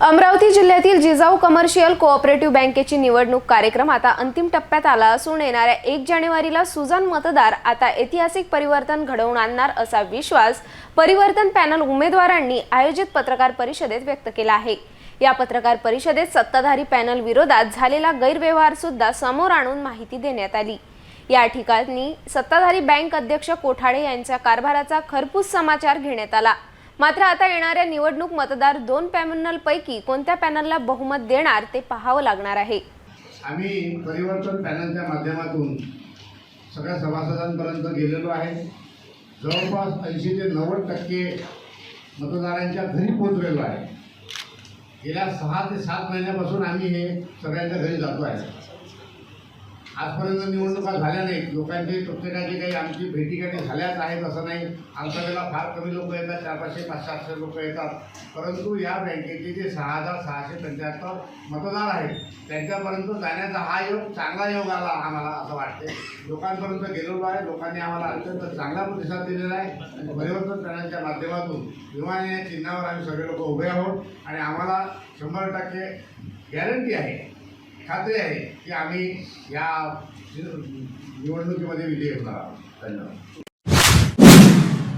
अमरावती जिल्ह्यातील Jijau commercial cooperative बँकेची निवडणूक कार्यक्रम आता अंतिम टप्प्यात आला असून येणाऱ्या एक जानेवारीला सुजान मतदार आता ऐतिहासिक परिवर्तन घडवून आणणार असा विश्वास परिवर्तन पॅनल उमेदवारांनी आयोजित पत्रकार परिषदेत व्यक्त केला आहे. या पत्रकार परिषदेत सत्ताधारी पॅनल विरोधात झालेला गैरव्यवहार सुद्धा समोर आणून माहिती देण्यात आली. या ठिकाणी सत्ताधारी बँक अध्यक्ष कोठाळे यांच्या कारभाराचा खरपूस समाचार घेण्यात आला. मात्र आता येणाऱ्या निवडणूक मतदार दोन पॅनलपैकी कोणत्या पॅनलला बहुमत देणार ते पाहावं लागणार आहे. आम्ही परिवर्तन पॅनलच्या माध्यमातून सगळ्या सभासदांपर्यंत गेलेलो आहे. जवळपास ऐंशी ते नव्वद टक्के मतदारांच्या घरी पोचलेलो आहे. गेल्या सहा ते सात महिन्यापासून आम्ही हे सगळ्यांच्या घरी जातो आहे. आजपर्यंत निवडणुका झाल्या नाहीत. लोकांची प्रत्येकाची काही आमची भेटीगाठी झाल्याच आहेत असं नाही. आमच्या वेळेला फार कमी लोक येतात चार पाचशे पाचशे आठशे लोक येतात. परंतु या बँकेचे जे सहा हजार सहाशे पंच्याहत्तर मतदार आहेत त्यांच्यापर्यंत जाण्याचा हा योग चांगला योग आला आम्हाला असं वाटते लोकांपर्यंत गेलेलो आहे. लोकांनी आम्हाला अत्यंत चांगला प्रतिसाद दिलेला आहे. आणि परिवर्तन करण्याच्या माध्यमातून विमान या चिन्हावर आम्ही सगळे लोक उभे आहोत. आणि आम्हाला शंभर टक्के गॅरंटी आहे. खात्री आहे की आम्ही या निवडणुकीमध्ये विजयी होणार. आहोत धन्यवाद.